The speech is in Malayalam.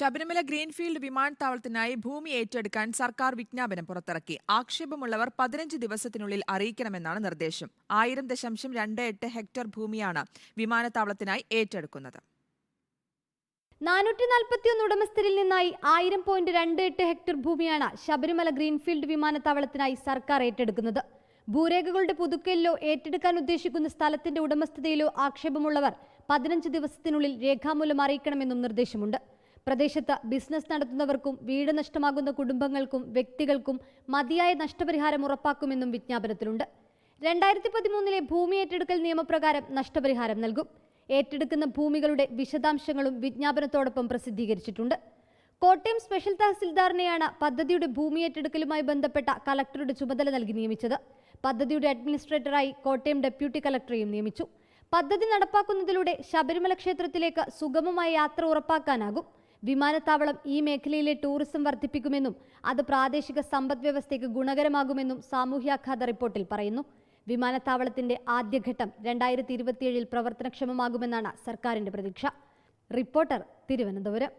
ശബരിമല ഗ്രീൻഫീൽഡ് വിമാനത്താവളത്തിനായി ഭൂമി ഏറ്റെടുക്കാൻ സർക്കാർ വിജ്ഞാപനം പുറത്തിറക്കി. ആക്ഷേപമുള്ളവർ പതിനഞ്ച് ദിവസത്തിനുള്ളിൽ അറിയിക്കണമെന്നാണ് നിർദ്ദേശം. ആയിരം ദശാംശം രണ്ട് എട്ട് ഹെക്ടർ ഭൂമിയാണ് വിമാനത്താവളത്തിനായി ഏറ്റെടുക്കുന്നത്. നാനൂറ്റി നാൽപ്പത്തിയൊന്ന് ഉടമസ്ഥരിൽ നിന്നായി ആയിരം പോയിന്റ് രണ്ട് എട്ട് ഹെക്ടർ ഭൂമിയാണ് ശബരിമല ഗ്രീൻഫീൽഡ് വിമാനത്താവളത്തിനായി സർക്കാർ ഏറ്റെടുക്കുന്നത്. ഭൂരേഖകളുടെ പുതുക്കലിലോ ഏറ്റെടുക്കാൻ ഉദ്ദേശിക്കുന്ന സ്ഥലത്തിന്റെ ഉടമസ്ഥതയിലോ ആക്ഷേപമുള്ളവർ പതിനഞ്ച് ദിവസത്തിനുള്ളിൽ രേഖാമൂലം അറിയിക്കണമെന്നും നിർദ്ദേശമുണ്ട്. പ്രദേശത്ത് ബിസിനസ് നടത്തുന്നവർക്കും വീട് നഷ്ടമാകുന്ന കുടുംബങ്ങൾക്കും വ്യക്തികൾക്കും മതിയായ നഷ്ടപരിഹാരം ഉറപ്പാക്കുമെന്നും വിജ്ഞാപനത്തിലുണ്ട്. രണ്ടായിരത്തി പതിമൂന്നിലെ ഭൂമി ഏറ്റെടുക്കൽ നിയമപ്രകാരം നഷ്ടപരിഹാരം നൽകും. ഏറ്റെടുക്കുന്ന ഭൂമികളുടെ വിശദാംശങ്ങളും വിജ്ഞാപനത്തോടൊപ്പം പ്രസിദ്ധീകരിച്ചിട്ടുണ്ട്. കോട്ടയം സ്പെഷ്യൽ തഹസിൽദാറിനെയാണ് പദ്ധതിയുടെ ഭൂമി ഏറ്റെടുക്കലുമായി ബന്ധപ്പെട്ട കലക്ടറുടെ ചുമതല നൽകി നിയമിച്ചത്. പദ്ധതിയുടെ അഡ്മിനിസ്ട്രേറ്ററായി കോട്ടയം ഡെപ്യൂട്ടി കലക്ടറെയും നിയമിച്ചു. പദ്ധതി നടപ്പാക്കുന്നതിലൂടെ ശബരിമല ക്ഷേത്രത്തിലേക്ക് സുഗമമായ യാത്ര ഉറപ്പാക്കാനാകും. വിമാനത്താവളം ഈ മേഖലയിലെ ടൂറിസം വർദ്ധിപ്പിക്കുമെന്നും അത് പ്രാദേശിക സമ്പദ് വ്യവസ്ഥയ്ക്ക് ഗുണകരമാകുമെന്നും സാമൂഹ്യാഘാത റിപ്പോർട്ടിൽ പറയുന്നു. വിമാനത്താവളത്തിന്റെ ആദ്യഘട്ടം രണ്ടായിരത്തി ഇരുപത്തിയേഴിൽ പ്രവർത്തനക്ഷമമാകുമെന്നാണ് സർക്കാരിന്റെ പ്രതീക്ഷ. റിപ്പോർട്ടർ തിരുവനന്തപുരം.